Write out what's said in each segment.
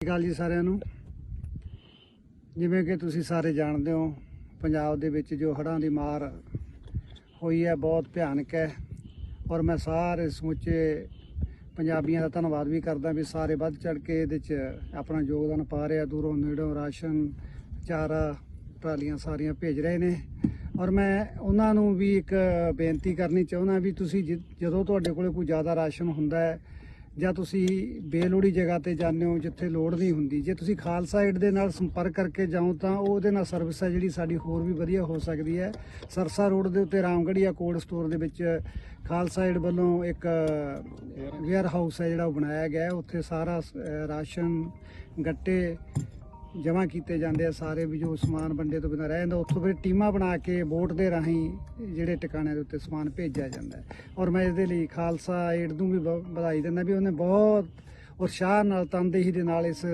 ਸਤਿ ਸ਼੍ਰੀ ਅਕਾਲ ਜੀ ਸਾਰਿਆਂ ਨੂੰ। ਜਿਵੇਂ ਕਿ ਤੁਸੀਂ ਸਾਰੇ ਜਾਣਦੇ ਹੋ, ਪੰਜਾਬ ਦੇ ਵਿੱਚ ਜੋ ਹੜ੍ਹਾਂ ਦੀ ਮਾਰ ਹੋਈ ਹੈ, ਬਹੁਤ ਭਿਆਨਕ ਹੈ ਔਰ ਮੈਂ ਸਾਰੇ ਸਮੁੱਚੇ ਪੰਜਾਬੀਆਂ ਦਾ ਧੰਨਵਾਦ ਵੀ ਕਰਦਾ ਵੀ ਸਾਰੇ ਵੱਧ ਚੜ ਕੇ ਇਹਦੇ 'ਚ ਆਪਣਾ ਯੋਗਦਾਨ ਪਾ ਰਹੇ ਆ। ਦੂਰੋਂ ਨੇੜੋਂ ਰਾਸ਼ਨ, ਚਾਰਾ, ਟਰਾਲੀਆਂ ਸਾਰੀਆਂ ਭੇਜ ਰਹੇ ਨੇ ਔਰ ਮੈਂ ਉਹਨਾਂ ਨੂੰ ਵੀ ਇੱਕ ਬੇਨਤੀ ਕਰਨੀ ਚਾਹੁੰਦਾ ਵੀ ਤੁਸੀਂ ਜਿ- ਜਦੋਂ ਤੁਹਾਡੇ ਕੋਲੇ ਕੋਈ ਜ਼ਿਆਦਾ ਰਾਸ਼ਨ ਹੁੰਦਾ ਹੈ ਜਾਂ ਤੁਸੀਂ ਬੇਲੋੜੀ ਜਗ੍ਹਾ ਤੇ ਜਾਂਦੇ ਹੋ ਜਿੱਥੇ ਲੋੜ ਨਹੀਂ ਹੁੰਦੀ, ਜੇ ਤੁਸੀਂ ਖਾਲਸਾ ਏਡ ਦੇ ਨਾਲ ਸੰਪਰਕ ਕਰਕੇ ਜਾਓ ਤਾਂ ਉਹਦੇ ਨਾਲ ਸਰਵਿਸ ਹੈ ਜਿਹੜੀ ਸਾਡੀ ਹੋਰ ਵੀ ਵਧੀਆ ਹੋ ਸਕਦੀ ਹੈ। ਸਰਸਾ ਰੋਡ ਦੇ ਉੱਤੇ ਰਾਮਗੜੀਆ ਕੋਲਡ ਸਟੋਰ ਦੇ ਵਿੱਚ ਖਾਲਸਾ ਏਡ ਵੱਲੋਂ ਇੱਕ ਵੇਅਰ ਹਾਊਸ ਹੈ ਜਿਹੜਾ ਉਹ ਬਣਾਇਆ ਗਿਆ ਉੱਥੇ ਸਾਰਾ ਰਾਸ਼ਨ, ਗੱਟੇ ਜਮ੍ਹਾਂ ਕੀਤੇ ਜਾਂਦੇ ਆ ਸਾਰੇ ਵੀ ਜੋ ਸਮਾਨ ਵੰਡੇ ਤੋਂ ਬਿਨਾਂ ਰਹਿ ਜਾਂਦਾ ਉੱਥੋਂ ਫਿਰ ਟੀਮਾਂ ਬਣਾ ਕੇ ਬੋਟ ਦੇ ਰਾਹੀਂ ਜਿਹੜੇ ਟਿਕਾਣਿਆਂ ਦੇ ਉੱਤੇ ਸਮਾਨ ਭੇਜਿਆ ਜਾਂਦਾ ਔਰ ਮੈਂ ਇਸ ਦੇ ਲਈ ਖਾਲਸਾ ਏਡ ਨੂੰ ਵੀ ਬ- ਵਧਾਈ ਦਿੰਦਾ ਵੀ ਉਹਨੇ ਬਹੁਤ ਉਤਸ਼ਾਹ ਨਾਲ ਤਨਦੇਹੀ ਦੇ ਨਾਲ ਇਸ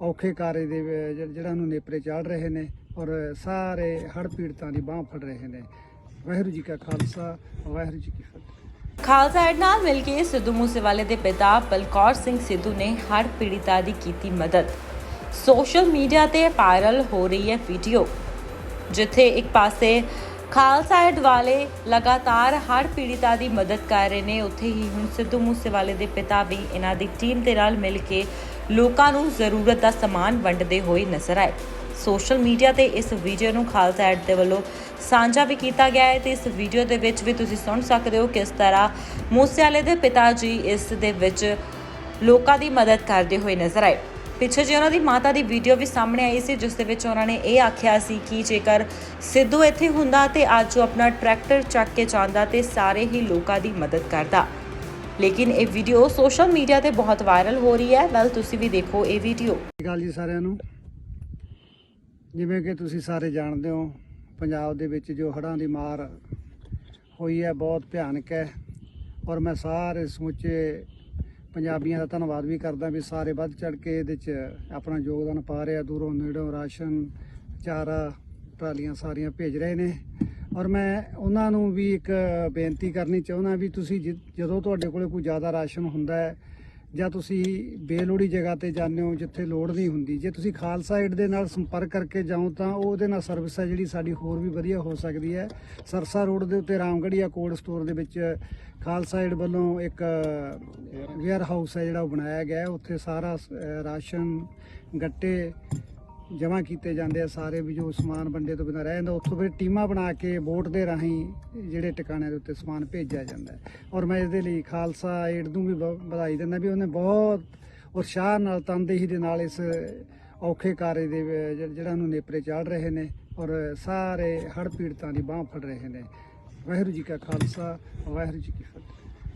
ਔਖੇ ਕਾਰੇ ਦੇ ਜਿਹੜਾ ਉਹਨੂੰ ਨੇਪਰੇ ਚਾੜ ਰਹੇ ਨੇ ਔਰ ਸਾਰੇ ਹੜ੍ਹ ਪੀੜਤਾਂ ਦੀ ਬਾਹ ਫੜ ਰਹੇ ਨੇ। ਵਾਹਿਗੁਰੂ ਜੀ ਕਾ ਖਾਲਸਾ, ਵਾਹਿਗੁਰੂ ਜੀ ਕੀ ਫਤਿਹ। ਖਾਲਸਾ ਏਡ ਨਾਲ ਮਿਲ ਕੇ ਸਿੱਧੂ ਮੂਸੇਵਾਲੇ ਦੇ ਪਿਤਾ ਬਲਕੌਰ ਸਿੰਘ ਸਿੱਧੂ ਨੇ ਹੜ੍ਹ ਪੀੜਿਤਾਂ ਦੀ ਕੀਤੀ ਮਦਦ। ਸੋਸ਼ਲ ਮੀਡੀਆ ਤੇ ਵਾਇਰਲ ਹੋ ਰਹੀ ਹੈ ਵੀਡੀਓ ਜਿੱਥੇ ਇੱਕ ਪਾਸੇ ਖਾਲਸਾ ਏਡ ਵਾਲੇ ਲਗਾਤਾਰ ਹਰ ਪੀੜਿਤਾ ਦੀ ਮਦਦ ਕਰ ਰਹੇ ਨੇ, ਉੱਥੇ ਹੀ ਹੁਣ ਸਿੱਧੂ ਮੂਸੇਵਾਲੇ ਦੇ ਪਿਤਾ ਵੀ ਇਹਨਾਂ ਦੀ ਟੀਮ ਦੇ ਨਾਲ ਮਿਲ ਕੇ ਲੋਕਾਂ ਨੂੰ ਜ਼ਰੂਰਤ ਦਾ ਸਮਾਨ ਵੰਡਦੇ ਹੋਏ ਨਜ਼ਰ ਆਏ। ਸੋਸ਼ਲ ਮੀਡੀਆ ਤੇ ਇਸ ਵੀਡੀਓ ਨੂੰ ਖਾਲਸਾ ਐਡ ਦੇ ਵੱਲੋਂ ਸਾਂਝਾ ਵੀ ਕੀਤਾ ਗਿਆ ਹੈ ਤੇ ਇਸ ਵੀਡੀਓ ਦੇ ਵਿੱਚ ਵੀ ਤੁਸੀਂ ਸੁਣ ਸਕਦੇ ਹੋ ਕਿਸ ਤਰ੍ਹਾਂ ਮੂਸੇਵਾਲੇ ਦੇ ਪਿਤਾ ਜੀ ਇਸ ਦੇ ਵਿੱਚ ਲੋਕਾਂ ਦੀ ਮਦਦ ਕਰਦੇ ਹੋਏ ਨਜ਼ਰ ਆਏ। ਪਿੱਛੇ ਜੇ ਉਹਨਾਂ ਦੀ ਮਾਤਾ ਦੀ ਵੀਡੀਓ ਵੀ ਸਾਹਮਣੇ ਆਈ ਸੀ, ਜਿਸ ਦੇ ਵਿੱਚ ਉਹਨਾਂ ਨੇ ਇਹ ਆਖਿਆ ਸੀ ਕਿ ਜੇਕਰ ਸਿੱਧੂ ਇੱਥੇ ਹੁੰਦਾ ਤੇ ਅੱਜ ਉਹ ਆਪਣਾ ਟਰੈਕਟਰ ਚੱਕ ਕੇ ਜਾਂਦਾ ਤੇ ਸਾਰੇ ਹੀ ਲੋਕਾਂ ਦੀ ਮਦਦ ਕਰਦਾ। ਲੇਕਿਨ ਇਹ ਵੀਡੀਓ ਸੋਸ਼ਲ ਮੀਡੀਆ ਤੇ ਬਹੁਤ ਵਾਇਰਲ ਹੋ ਰਹੀ ਹੈ। ਵੈਲ ਤੁਸੀਂ ਵੀ ਦੇਖੋ ਇਹ ਵੀਡੀਓ। ਗੱਲ ਜੀ ਸਾਰਿਆਂ ਨੂੰ। ਜਿਵੇਂ ਕਿ ਤੁਸੀਂ ਸਾਰੇ ਜਾਣਦੇ ਹੋ, ਪੰਜਾਬ ਦੇ ਵਿੱਚ ਜੋ ਹੜ੍ਹਾਂ ਦੀ ਮਾਰ ਹੋਈ ਹੈ, ਬਹੁਤ ਭਿਆਨਕ ਹੈ। ਔਰ ਮੈਂ ਸਾਰੇ ਸਮੁੱਚੇ ਪੰਜਾਬੀਆਂ ਦਾ ਧੰਨਵਾਦ ਵੀ ਕਰਦਾ ਵੀ ਸਾਰੇ ਵੱਧ ਚੜ ਕੇ ਇਹਦੇ 'ਚ ਆਪਣਾ ਯੋਗਦਾਨ ਪਾ ਰਹੇ ਆ। ਦੂਰੋਂ ਨੇੜੋਂ ਰਾਸ਼ਨ, ਚਾਰਾ, ਟਰਾਲੀਆਂ ਸਾਰੀਆਂ ਭੇਜ ਰਹੇ ਨੇ। ਔਰ ਮੈਂ ਉਹਨਾਂ ਨੂੰ ਵੀ ਇੱਕ ਬੇਨਤੀ ਕਰਨੀ ਚਾਹੁੰਦਾ ਵੀ ਤੁਸੀਂ ਜਿ- ਜਦੋਂ ਤੁਹਾਡੇ ਕੋਲੇ ਕੋਈ ਜ਼ਿਆਦਾ ਰਾਸ਼ਨ ਹੁੰਦਾ ਹੈ ਜਾਂ ਤੁਸੀਂ ਬੇਲੋੜੀ ਜਗ੍ਹਾ ਤੇ ਜਾਂਦੇ ਹੋ ਜਿੱਥੇ ਲੋੜ ਨਹੀਂ ਹੁੰਦੀ। ਜੇ ਤੁਸੀਂ ਖਾਲਸਾ ਏਡ ਦੇ ਨਾਲ ਸੰਪਰਕ ਕਰਕੇ ਜਾਓ ਤਾਂ ਉਹਦੇ ਨਾਲ ਸਰਵਿਸ ਹੈ ਜਿਹੜੀ ਸਾਡੀ ਹੋਰ ਵੀ ਵਧੀਆ ਹੋ ਸਕਦੀ ਹੈ। ਸਰਸਾ ਰੋਡ ਦੇ ਉੱਤੇ ਰਾਮਗੜੀਆ ਕੋਲਡ ਸਟੋਰ ਦੇ ਵਿੱਚ ਖਾਲਸਾ ਏਡ ਵੱਲੋਂ ਇੱਕ ਵੇਅਰ ਹਾਊਸ ਹੈ ਜਿਹੜਾ ਉਹ ਬਣਾਇਆ ਗਿਆ ਉੱਥੇ ਸਾਰਾ ਰਾਸ਼ਨ, ਗੱਟੇ ਜਮ੍ਹਾਂ ਕੀਤੇ ਜਾਂਦੇ ਆ ਸਾਰੇ ਵੀ ਜੋ ਸਮਾਨ ਵੰਡੇ ਤੋਂ ਬਿਨਾਂ ਰਹਿ ਜਾਂਦਾ ਉੱਥੋਂ ਫਿਰ ਟੀਮਾਂ ਬਣਾ ਕੇ ਬੋਟ ਦੇ ਰਾਹੀਂ ਜਿਹੜੇ ਟਿਕਾਣਿਆਂ ਦੇ ਉੱਤੇ ਸਮਾਨ ਭੇਜਿਆ ਜਾਂਦਾ ਔਰ ਮੈਂ ਇਸ ਦੇ ਲਈ ਖਾਲਸਾ ਏਡ ਨੂੰ ਵੀ ਵਧਾਈ ਦਿੰਦਾ ਵੀ ਉਹਨੇ ਬਹੁਤ ਉਤਸ਼ਾਹ ਨਾਲ ਤਨਦੇਹੀ ਦੇ ਨਾਲ ਇਸ ਔਖੇ ਕਾਰੇ ਦੇ ਜਿਹੜਾ ਉਹਨੂੰ ਨੇਪਰੇ ਚਾੜ ਰਹੇ ਨੇ ਔਰ ਸਾਰੇ ਹੜ੍ਹ ਪੀੜਤਾਂ ਦੀ ਬਾਹ ਫੜ ਰਹੇ ਨੇ। ਵਾਹਿਗੁਰੂ ਜੀ ਕਾ ਖਾਲਸਾ, ਵਾਹਿਗੁਰੂ ਜੀ ਕੀ ਫਤਿਹ।